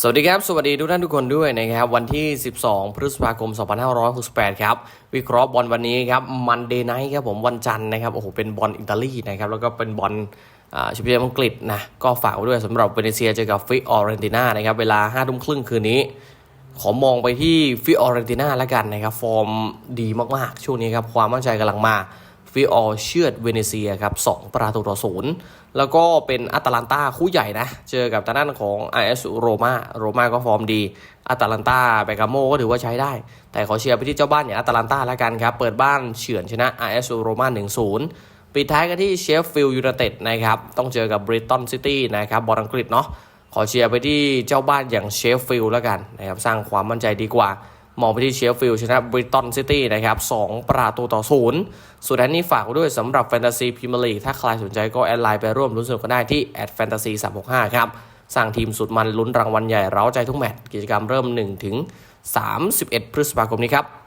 สวัสดีครับ สวัสดีทุกท่านทุกคนด้วยนะครับ วันที่ 12 พฤษภาคม 2568 ครับ วิเคราะห์บอลวันนี้ครับมันเดย์ไนท์ครับผมวันจันทร์นะครับ โอ้โห เป็นบอลอิตาลีนะครับ แล้วก็เป็นบอลอ่าแชมเปี้ยนอังกฤษนะ ก็ฝากไว้ด้วยสำหรับเวเนเซียเจอกับฟิออเรนติน่านะครับ เวลา5ทุ่มครึ่งคืนนี้ ขอมองไปที่ฟิออเรนติน่าแล้วกันนะครับ ฟอร์มดีมากๆ ช่วงนี้ครับ ความมั่นใจกำลังมา ฟิออเชือดเวเนเซียครับ2ประตูต่อศูนย์แล้วก็เป็นอัตแลนตาคู่ใหญ่นะ เจอกับทางด้านของ IS โรมาโรมาก็ฟอร์มดีอัตแลนตาเบกาโมก็ถือว่าใช้ได้ แต่ขอเชียร์ไปที่เจ้าบ้านอย่างอัตแลนตาแล้วกันครับ เปิดบ้านเฉือนชนะ IS โรมา1-0ปิดท้ายกันที่เชฟฟิลด์ยูไนเต็ดนะครับ ต้องเจอกับบริตันซิตี้นะครับบอลอังกฤษเนาะขอเชียร์ไปที่เจ้าบ้านอย่างเชฟฟิลด์แล้วกันนะครับสร้างความมั่นใจดีกว่า มองไปที่เชฟฟิลด์ชนะบริตันซิตี้นะครับ2ประตูต่อศูนย์ส่วนอันนี้ฝากไว้ด้วยสำหรับแฟนตาซีพรีเมียร์ลีกถ้าใครสนใจก็แอดไลน์ไปร่วมลุ้นสนุกกันได้ที่แอดแฟนตาซี365ครับสร้างทีมสุดมันลุ้นรางวัลใหญ่เร้าใจทุกแมตช์กิจกรรมเริ่ม1ถึง31 พฤษภาคมนี้ครับ